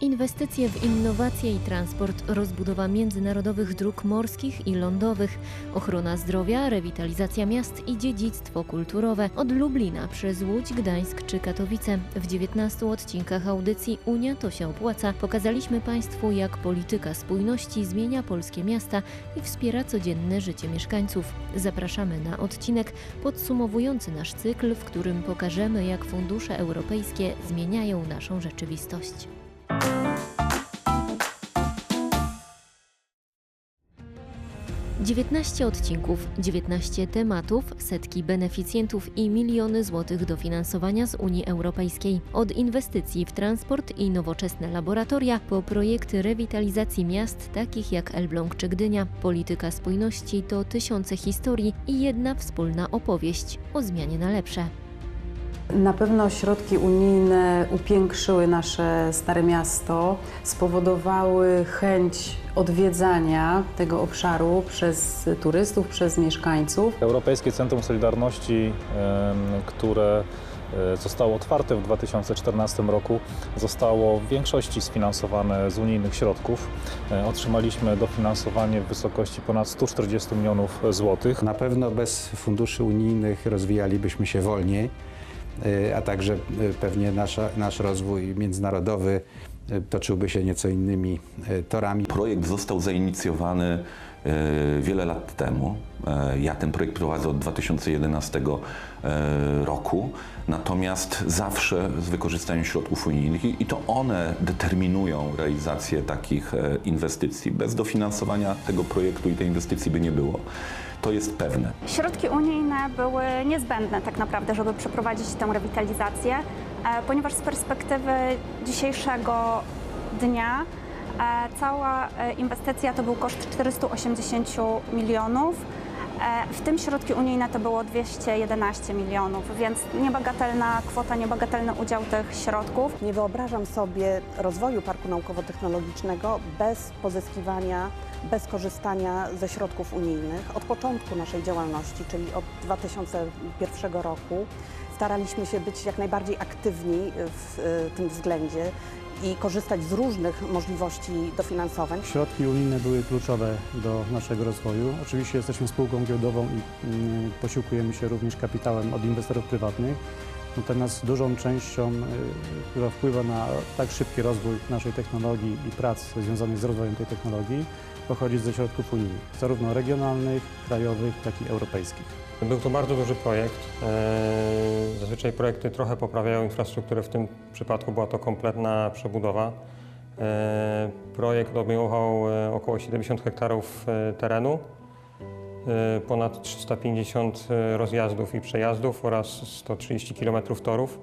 Inwestycje w innowacje i transport, rozbudowa międzynarodowych dróg morskich i lądowych, ochrona zdrowia, rewitalizacja miast i dziedzictwo kulturowe od Lublina przez Łódź, Gdańsk czy Katowice. W 19 odcinkach audycji Unia to się opłaca pokazaliśmy Państwu, jak polityka spójności zmienia polskie miasta i wspiera codzienne życie mieszkańców. Zapraszamy na odcinek podsumowujący nasz cykl, w którym pokażemy, jak fundusze europejskie zmieniają naszą rzeczywistość. Dziewiętnaście odcinków, 19 tematów, setki beneficjentów i miliony złotych dofinansowania z Unii Europejskiej. Od inwestycji w transport i nowoczesne laboratoria po projekty rewitalizacji miast takich jak Elbląg czy Gdynia. Polityka spójności to tysiące historii i jedna wspólna opowieść o zmianie na lepsze. Na pewno środki unijne upiększyły nasze Stare Miasto, spowodowały chęć odwiedzania tego obszaru przez turystów, przez mieszkańców. Europejskie Centrum Solidarności, które e, zostało otwarte w 2014 roku, zostało w większości sfinansowane z unijnych środków. E, Otrzymaliśmy dofinansowanie w wysokości ponad 140 milionów złotych. Na pewno bez funduszy unijnych rozwijalibyśmy się wolniej, a także y, pewnie nasza, nasz rozwój międzynarodowy y, toczyłby się nieco innymi torami. Projekt został zainicjowany e, wiele lat temu. E, Ja ten projekt prowadzę od 2011 e, roku, natomiast zawsze z wykorzystaniem środków unijnych i to one determinują realizację takich e, inwestycji. Bez dofinansowania tego projektu i tej inwestycji by nie było. To jest pewne. Środki unijne były niezbędne tak naprawdę, żeby przeprowadzić tę rewitalizację, e, ponieważ z perspektywy dzisiejszego dnia e, cała e, inwestycja to był koszt 480 milionów. E, W tym środki unijne to było 211 milionów, więc niebagatelna kwota, niebagatelny udział tych środków. Nie wyobrażam sobie rozwoju parku naukowo-technologicznego bez pozyskiwania, bez korzystania ze środków unijnych. Od początku naszej działalności, czyli od 2001 roku, staraliśmy się być jak najbardziej aktywni w tym względzie i korzystać z różnych możliwości dofinansowań. Środki unijne były kluczowe do naszego rozwoju. Oczywiście jesteśmy spółką giełdową i mm, posiłkujemy się również kapitałem od inwestorów prywatnych. Natomiast dużą częścią, y, która wpływa na tak szybki rozwój naszej technologii i prac związanych z rozwojem tej technologii, pochodzi ze środków unijnych, zarówno regionalnych, krajowych, jak i europejskich. Był to bardzo duży projekt. Eee, Zazwyczaj projekty trochę poprawiają infrastrukturę, w tym przypadku była to kompletna przebudowa. Eee, Projekt obejmował e, około 70 hektarów e, terenu, e, ponad 350 rozjazdów i przejazdów oraz 130 km torów.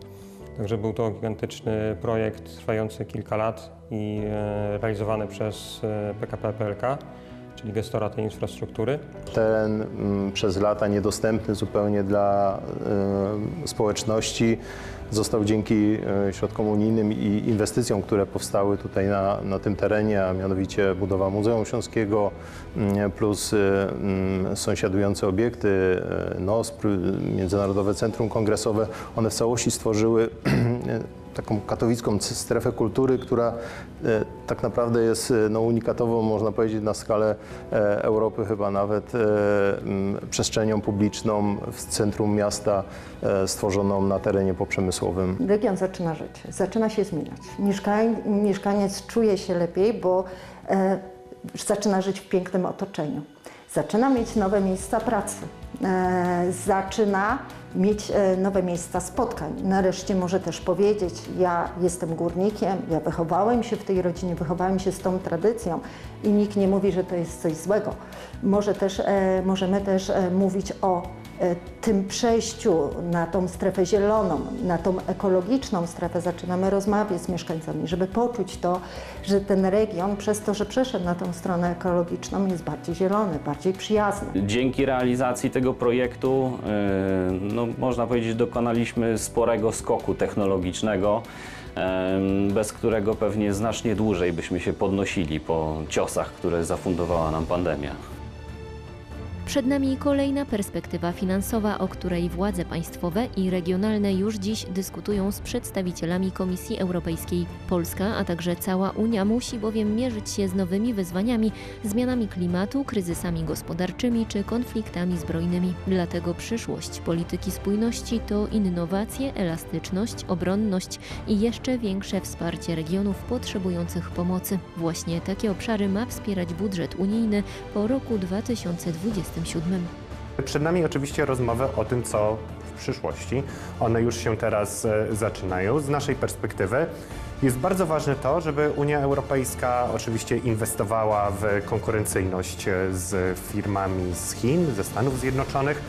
Także był to gigantyczny projekt trwający kilka lat i e, realizowany przez e, PKP PLK, czyli gestora tej infrastruktury. Teren mm, przez lata niedostępny zupełnie dla y, społeczności został dzięki y, środkom unijnym i inwestycjom, które powstały tutaj na, na tym terenie, a mianowicie budowa Muzeum Śląskiego mm, plus y, mm, sąsiadujące obiekty, NOSPR, y, Międzynarodowe Centrum Kongresowe, one w całości stworzyły taką katowicką strefę kultury, która e, tak naprawdę jest e, no, unikatową, można powiedzieć, na skalę e, Europy, chyba nawet przestrzenią publiczną w centrum miasta stworzoną na terenie poprzemysłowym. Region zaczyna żyć, zaczyna się zmieniać. Mieszkań, mieszkaniec czuje się lepiej, bo e, zaczyna żyć w pięknym otoczeniu. Zaczyna mieć nowe miejsca pracy, e, zaczyna mieć e, nowe miejsca spotkań. Nareszcie może też powiedzieć, ja jestem górnikiem, ja wychowałem się w tej rodzinie, wychowałem się z tą tradycją i nikt nie mówi, że to jest coś złego. Może też, e, możemy też e, mówić o tym przejściu na tą strefę zieloną, na tą ekologiczną strefę zaczynamy rozmawiać z mieszkańcami, żeby poczuć to, że ten region przez to, że przeszedł na tą stronę ekologiczną jest bardziej zielony, bardziej przyjazny. Dzięki realizacji tego projektu, yy, no, można powiedzieć, dokonaliśmy sporego skoku technologicznego, bez którego pewnie znacznie dłużej byśmy się podnosili po ciosach, które zafundowała nam pandemia. Przed nami kolejna perspektywa finansowa, o której władze państwowe i regionalne już dziś dyskutują z przedstawicielami Komisji Europejskiej. Polska, a także cała Unia musi bowiem mierzyć się z nowymi wyzwaniami, zmianami klimatu, kryzysami gospodarczymi czy konfliktami zbrojnymi. Dlatego przyszłość polityki spójności to innowacje, elastyczność, obronność i jeszcze większe wsparcie regionów potrzebujących pomocy. Właśnie takie obszary ma wspierać budżet unijny po roku 2027. Przed nami oczywiście rozmowy o tym, co w przyszłości. One już się teraz e, zaczynają. Z naszej perspektywy jest bardzo ważne to, żeby Unia Europejska oczywiście inwestowała w konkurencyjność e, z firmami z Chin, ze Stanów Zjednoczonych.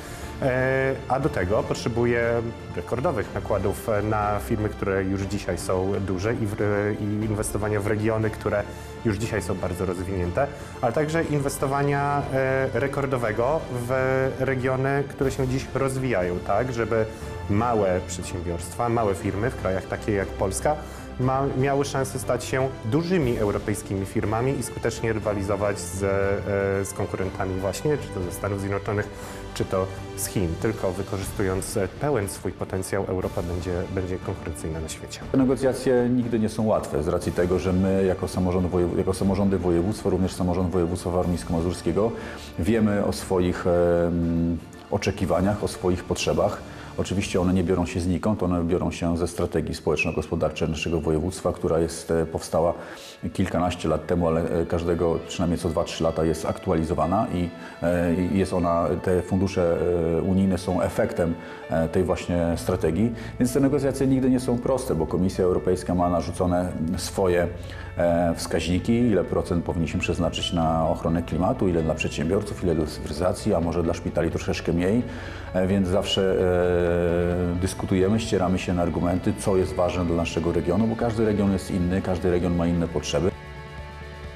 E, A do tego potrzebuje rekordowych nakładów e, na firmy, które już dzisiaj są duże i, w, i inwestowania w regiony, które już dzisiaj są bardzo rozwinięte, ale także inwestowania e, rekordowego w regiony, które się dziś rozwijają, tak, żeby małe przedsiębiorstwa, małe firmy w krajach takich jak Polska ma, miały szansę stać się dużymi europejskimi firmami i skutecznie rywalizować z, e, z konkurentami właśnie, czy to ze Stanów Zjednoczonych, czy to z Chin. Tylko wykorzystując e, pełen swój potencjał, Europa będzie, będzie konkurencyjna na świecie. Negocjacje nigdy nie są łatwe z racji tego, że my jako, samorząd, jako samorządy województwa, również samorząd województwa warmińsko-mazurskiego wiemy o swoich em, oczekiwaniach, o swoich potrzebach. Oczywiście one nie biorą się znikąd, one biorą się ze strategii społeczno-gospodarczej naszego województwa, która jest, e, powstała kilkanaście lat temu, ale e, każdego przynajmniej co 2-3 lata jest aktualizowana i e, i jest ona, te fundusze unijne są efektem tej właśnie strategii, więc te negocjacje nigdy nie są proste, bo Komisja Europejska ma narzucone swoje wskaźniki, ile procent powinniśmy przeznaczyć na ochronę klimatu, ile dla przedsiębiorców, ile dla cyfryzacji, a może dla szpitali troszeczkę mniej, e, więc zawsze e, dyskutujemy, ścieramy się na argumenty, co jest ważne dla naszego regionu, bo każdy region jest inny, każdy region ma inne potrzeby.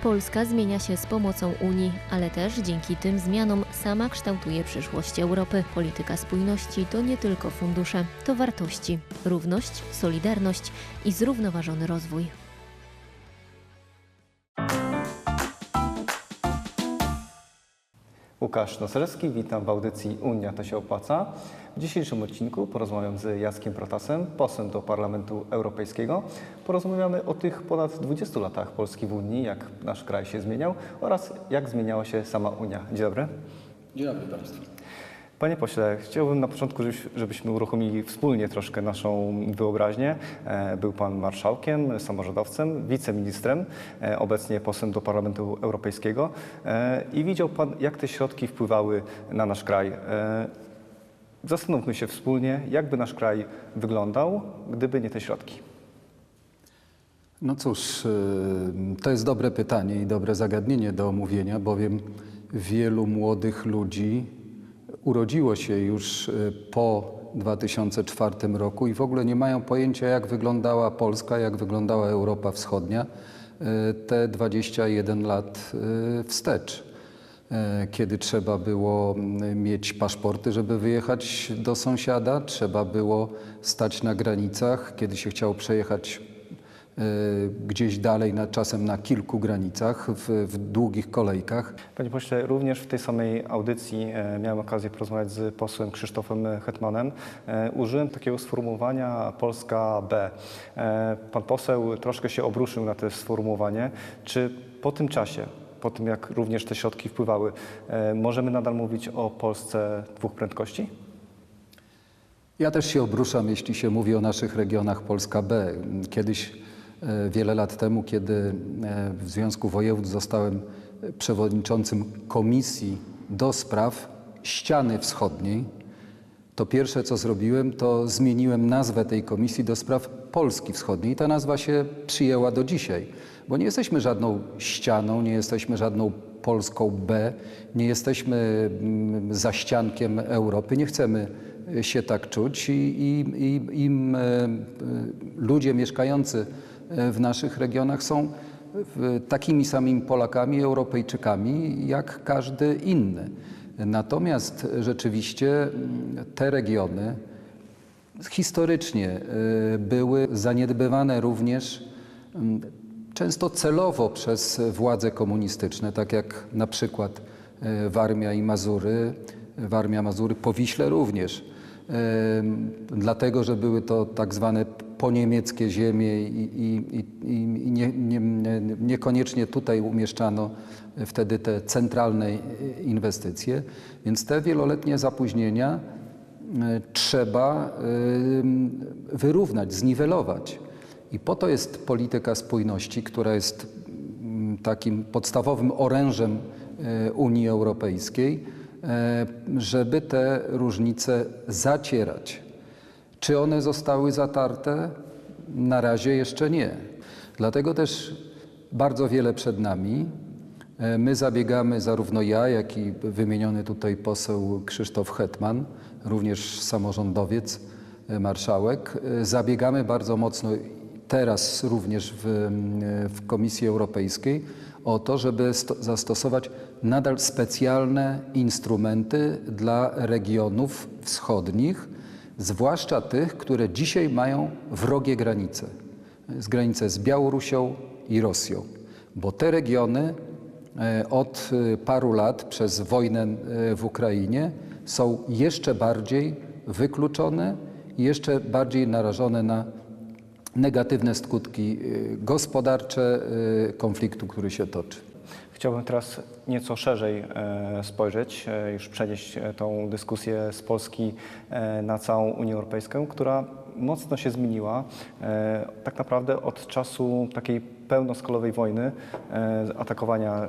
Polska zmienia się z pomocą Unii, ale też dzięki tym zmianom sama kształtuje przyszłość Europy. Polityka spójności to nie tylko fundusze, to wartości, równość, solidarność i zrównoważony rozwój. Łukasz Noselski, witam w audycji Unia to się opłaca. W dzisiejszym odcinku porozmawiam z Jackiem Protasem, posłem do Parlamentu Europejskiego. Porozmawiamy o tych ponad 20 latach Polski w Unii, jak nasz kraj się zmieniał oraz jak zmieniała się sama Unia. Dzień dobry. Dzień dobry Państwu. Panie pośle, chciałbym na początku, żebyś- żebyśmy uruchomili wspólnie troszkę naszą wyobraźnię. E, Był Pan marszałkiem, samorządowcem, wiceministrem, e, obecnie posłem do Parlamentu Europejskiego e, i widział Pan, jak te środki wpływały na nasz kraj. Zastanówmy się wspólnie, jak by nasz kraj wyglądał, gdyby nie te środki. No cóż, to jest dobre pytanie i dobre zagadnienie do omówienia, bowiem wielu młodych ludzi urodziło się już y, po 2004 roku i w ogóle nie mają pojęcia, jak wyglądała Polska, jak wyglądała Europa Wschodnia y, te 21 lat y, wstecz. Kiedy trzeba było mm, mieć paszporty, żeby wyjechać do sąsiada, trzeba było stać na granicach, kiedy się chciało przejechać gdzieś dalej, na, czasem na kilku granicach, w, w długich kolejkach. Panie pośle, również w tej samej audycji e, miałem okazję porozmawiać z posłem Krzysztofem Hetmanem. E, użyłem takiego sformułowania Polska B. E, pan poseł troszkę się obruszył na to sformułowanie. Czy po tym czasie, po tym jak również te środki wpływały, możemy nadal mówić o Polsce dwóch prędkości? Ja też się obruszam, jeśli się mówi o naszych regionach Polska B. Kiedyś, wiele lat temu, kiedy e, w Związku Województw zostałem przewodniczącym komisji do spraw ściany wschodniej, to pierwsze co zrobiłem, to zmieniłem nazwę tej komisji do spraw Polski Wschodniej. I ta nazwa się przyjęła do dzisiaj, bo nie jesteśmy żadną ścianą, nie jesteśmy żadną Polską B, nie jesteśmy mm, zaściankiem Europy, nie chcemy się tak czuć i, i, i im e, e, ludzie mieszkający e, w naszych regionach są takimi samymi Polakami, Europejczykami jak każdy inny. Natomiast rzeczywiście mm, te regiony historycznie y, były zaniedbywane również mm, często celowo przez władze komunistyczne, tak jak na przykład e, Warmia i Mazury, Warmia, Mazury, po Wiśle również. Em, Dlatego, że były to tak zwane poniemieckie ziemie i, i, i, nie, nie, nie, niekoniecznie tutaj umieszczano wtedy te centralne e, inwestycje. Więc te wieloletnie zapóźnienia e, trzeba em, wyrównać, zniwelować. I po to jest polityka spójności, która jest mm, takim podstawowym orężem e, Unii Europejskiej, e, żeby te różnice zacierać. Czy one zostały zatarte? Na razie jeszcze nie. Dlatego też bardzo wiele przed nami. E, My zabiegamy, zarówno ja, jak i wymieniony tutaj poseł Krzysztof Hetman, również samorządowiec, e, marszałek, e, zabiegamy bardzo mocno teraz również w, w Komisji Europejskiej o to, żeby sto, zastosować nadal specjalne instrumenty dla regionów wschodnich, zwłaszcza tych, które dzisiaj mają wrogie granice. Z granice z Białorusią i Rosją, bo te regiony e, od e, paru lat przez wojnę e, w Ukrainie są jeszcze bardziej wykluczone i jeszcze bardziej narażone na negatywne skutki gospodarcze konfliktu, który się toczy. Chciałbym teraz nieco szerzej e, spojrzeć, e, już przenieść e, tą dyskusję z Polski na całą Unię Europejską, która mocno się zmieniła tak naprawdę od czasu takiej pełnoskalowej wojny, atakowania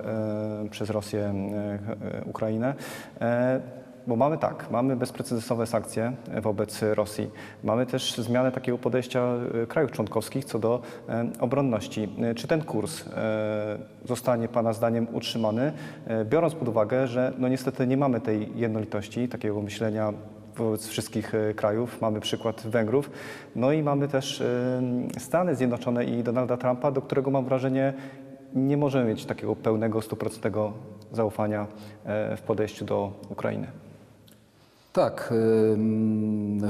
przez Rosję Ukrainę. Bo mamy tak, mamy bezprecedensowe sankcje wobec Rosji. Mamy też zmianę takiego podejścia e, krajów członkowskich co do e, obronności. E, Czy ten kurs zostanie Pana zdaniem utrzymany, biorąc pod uwagę, że no niestety nie mamy tej jednolitości, takiego myślenia wobec wszystkich krajów. Mamy przykład Węgrów. No i mamy też Stany Zjednoczone i Donalda Trumpa, do którego mam wrażenie nie możemy mieć takiego pełnego, stuprocentowego zaufania w podejściu do Ukrainy. Tak,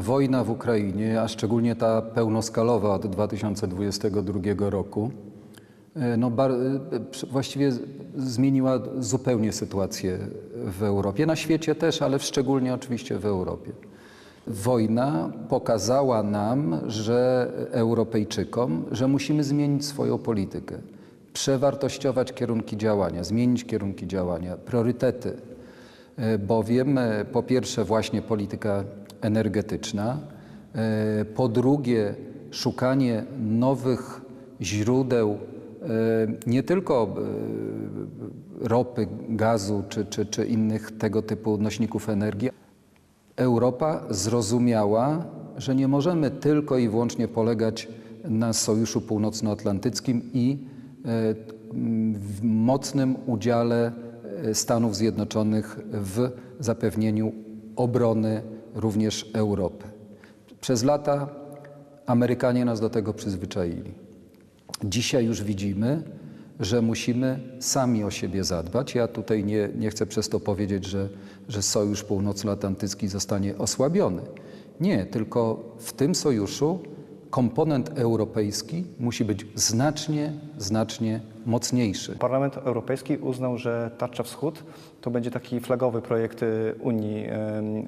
wojna w Ukrainie, a szczególnie ta pełnoskalowa od 2022 roku, y, no, przy- właściwie zmieniła zupełnie sytuację w Europie, na świecie też, ale szczególnie oczywiście w Europie. Wojna pokazała nam, że Europejczykom, że musimy zmienić swoją politykę, przewartościować kierunki działania, zmienić kierunki działania, priorytety E, bowiem e, po pierwsze właśnie polityka energetyczna, e, po drugie szukanie nowych źródeł e, nie tylko e, ropy, gazu czy, czy, czy innych tego typu nośników energii. Europa zrozumiała, że nie możemy tylko i wyłącznie polegać na Sojuszu Północnoatlantyckim i e, mocnym udziale e, Stanów Zjednoczonych w zapewnieniu obrony również Europy. Przez lata Amerykanie nas do tego przyzwyczaili. Dzisiaj już widzimy, że musimy sami o siebie zadbać. Ja tutaj nie, nie chcę przez to powiedzieć, że, że Sojusz Północnoatlantycki zostanie osłabiony. Nie, tylko w tym sojuszu komponent europejski musi być znacznie, znacznie mocniejszy. Parlament Europejski uznał, że Tarcza Wschód to będzie taki flagowy projekt e, Unii em,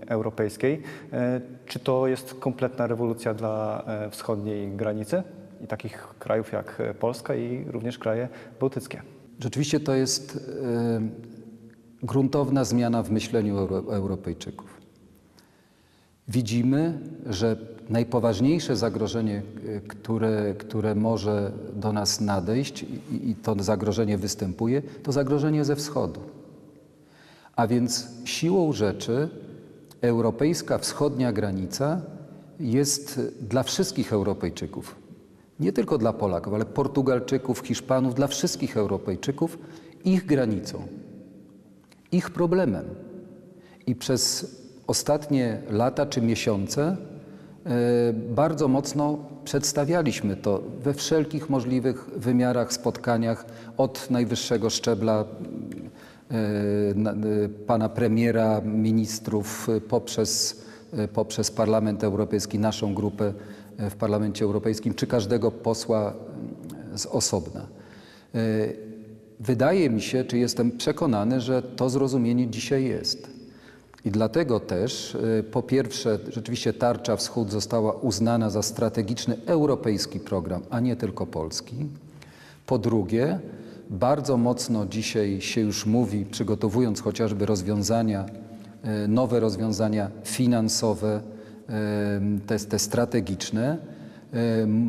Europejskiej. E, Czy to jest kompletna rewolucja dla wschodniej granicy i takich krajów jak Polska i również kraje bałtyckie? Rzeczywiście to jest gruntowna zmiana w myśleniu Euro, Europejczyków. Widzimy, że najpoważniejsze zagrożenie, e, które, które może do nas nadejść i, i to zagrożenie występuje, to zagrożenie ze wschodu. A więc siłą rzeczy europejska wschodnia granica jest dla wszystkich Europejczyków, nie tylko dla Polaków, ale Portugalczyków, Hiszpanów, dla wszystkich Europejczyków ich granicą, ich problemem. I przez ostatnie lata czy miesiące bardzo mocno przedstawialiśmy to we wszelkich możliwych wymiarach, spotkaniach od najwyższego szczebla e, e, pana premiera, ministrów, e, poprzez, e, poprzez Parlament Europejski, naszą grupę e, w Parlamencie Europejskim, czy każdego posła e, z osobna. E, wydaje mi się, czy jestem przekonany, że to zrozumienie dzisiaj jest. I dlatego też, y, po pierwsze, rzeczywiście Tarcza Wschód została uznana za strategiczny europejski program, a nie tylko polski. Po drugie, bardzo mocno dzisiaj się już mówi, przygotowując chociażby rozwiązania, y, nowe rozwiązania finansowe, y, te, te strategiczne,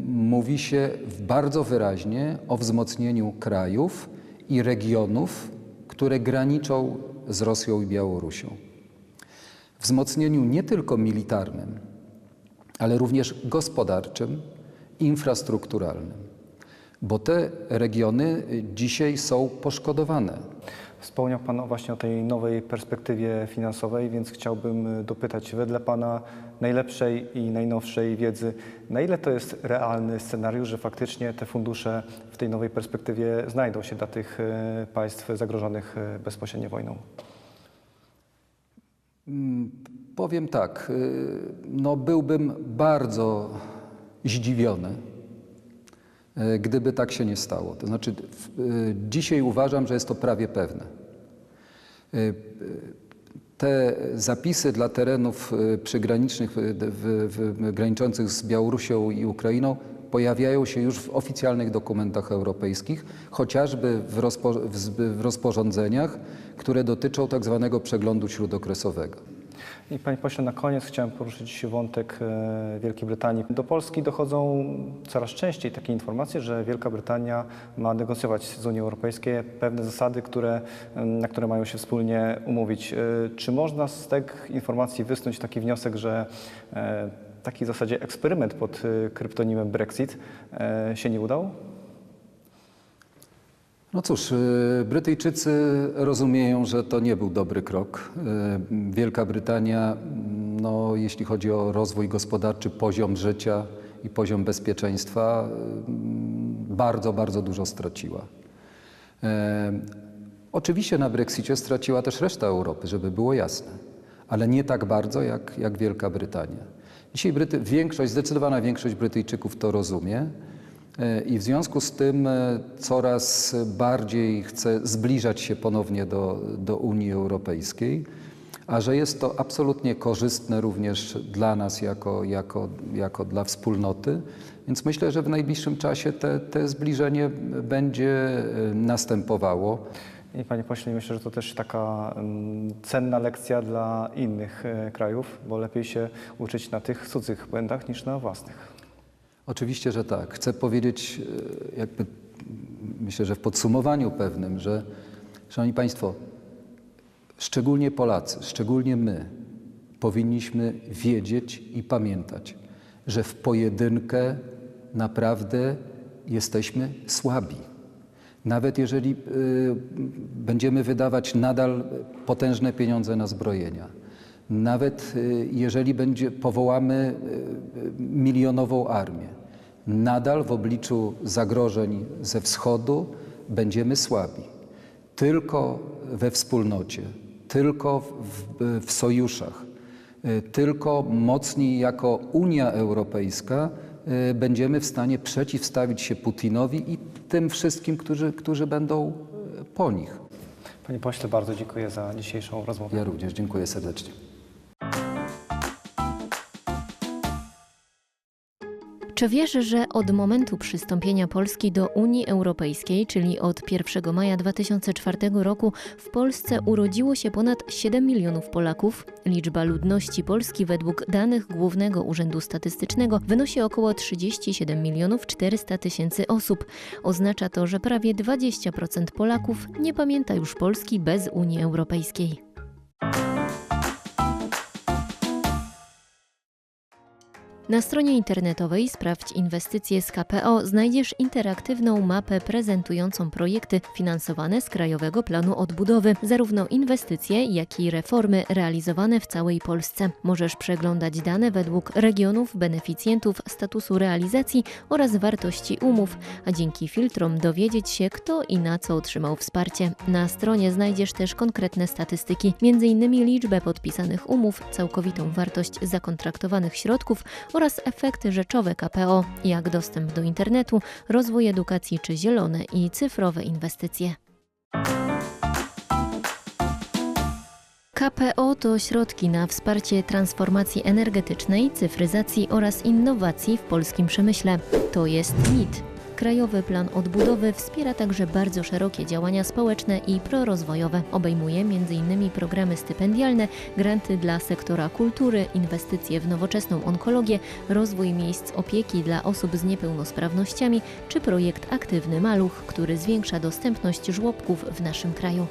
mówi się bardzo wyraźnie o wzmocnieniu krajów i regionów, które graniczą z Rosją i Białorusią. Wzmocnieniu nie tylko militarnym, ale również gospodarczym, infrastrukturalnym, bo te regiony dzisiaj są poszkodowane. Wspomniał Pan właśnie o tej nowej perspektywie finansowej, więc chciałbym dopytać wedle Pana najlepszej i najnowszej wiedzy, na ile to jest realny scenariusz, że faktycznie te fundusze w tej nowej perspektywie znajdą się dla tych y, państw zagrożonych y, bezpośrednio wojną? Mm, Powiem tak, y, no byłbym bardzo zdziwiony, y, gdyby tak się nie stało. To znaczy, y, dzisiaj uważam, że jest to prawie pewne. Te zapisy dla terenów przygranicznych, w, w, graniczących z Białorusią i Ukrainą pojawiają się już w oficjalnych dokumentach europejskich, chociażby w, rozpo, w, rozporządzeniach, które dotyczą tak zwanego przeglądu śródokresowego. I Panie Pośle, na koniec chciałem poruszyć wątek e, Wielkiej Brytanii. Do Polski dochodzą coraz częściej takie informacje, że Wielka Brytania ma negocjować z Unią Europejską pewne zasady, które, na które mają się wspólnie umówić. E, Czy można z tych informacji wysnuć taki wniosek, że e, taki w zasadzie eksperyment pod e, kryptonimem Brexit e, się nie udał? No cóż, y, Brytyjczycy rozumieją, że to nie był dobry krok. Y, Wielka Brytania, no, jeśli chodzi o rozwój gospodarczy, poziom życia i poziom bezpieczeństwa, y, bardzo, bardzo dużo straciła. Y, Oczywiście na Brexicie straciła też reszta Europy, żeby było jasne, ale nie tak bardzo jak, jak Wielka Brytania. Dzisiaj Bryty, większość, zdecydowana większość Brytyjczyków to rozumie. E, I w związku z tym e, coraz bardziej chce zbliżać się ponownie do, do Unii Europejskiej, a że jest to absolutnie korzystne również dla nas jako, jako, jako dla wspólnoty. Więc myślę, że w najbliższym czasie te, te zbliżenie będzie e, następowało. I Panie Pośle, myślę, że to też taka mm, cenna lekcja dla innych e, krajów, bo lepiej się uczyć na tych cudzych błędach niż na własnych. Oczywiście, że tak. Chcę powiedzieć, e, jakby myślę, że w podsumowaniu pewnym, że Szanowni Państwo, szczególnie Polacy, szczególnie my, powinniśmy wiedzieć i pamiętać, że w pojedynkę naprawdę jesteśmy słabi. Nawet jeżeli y, będziemy wydawać nadal potężne pieniądze na zbrojenia, nawet y, jeżeli będzie, powołamy y, milionową armię, nadal w obliczu zagrożeń ze wschodu będziemy słabi. Tylko we wspólnocie, tylko w, w, sojuszach, tylko mocni jako Unia Europejska będziemy w stanie przeciwstawić się Putinowi i tym wszystkim, którzy, którzy będą y, po nich. Panie Pośle, bardzo dziękuję za dzisiejszą rozmowę. Ja również dziękuję serdecznie. Czy wiesz, że od momentu przystąpienia Polski do Unii Europejskiej, czyli od 1 maja 2004 roku, w Polsce urodziło się ponad 7 milionów Polaków? Liczba ludności Polski według danych Głównego Urzędu Statystycznego wynosi około 37 milionów 400 tysięcy osób. Oznacza to, że prawie 20% Polaków nie pamięta już Polski bez Unii Europejskiej. Na stronie internetowej Sprawdź inwestycje z KPO znajdziesz interaktywną mapę prezentującą projekty finansowane z Krajowego Planu Odbudowy, zarówno inwestycje, jak i reformy realizowane w całej Polsce. Możesz przeglądać dane według regionów, beneficjentów, statusu realizacji oraz wartości umów, a dzięki filtrom dowiedzieć się, kto i na co otrzymał wsparcie. Na stronie znajdziesz też konkretne statystyki, m.in. liczbę podpisanych umów, całkowitą wartość zakontraktowanych środków oraz oraz efekty rzeczowe KPO, jak dostęp do internetu, rozwój edukacji czy zielone i cyfrowe inwestycje. KPO to środki na wsparcie transformacji energetycznej, cyfryzacji oraz innowacji w polskim przemyśle. To jest MIT Krajowy Plan Odbudowy wspiera także bardzo szerokie działania społeczne i prorozwojowe. Obejmuje m.in. programy stypendialne, granty dla sektora kultury, inwestycje w nowoczesną onkologię, rozwój miejsc opieki dla osób z niepełnosprawnościami czy projekt Aktywny Maluch, który zwiększa dostępność żłobków w naszym kraju.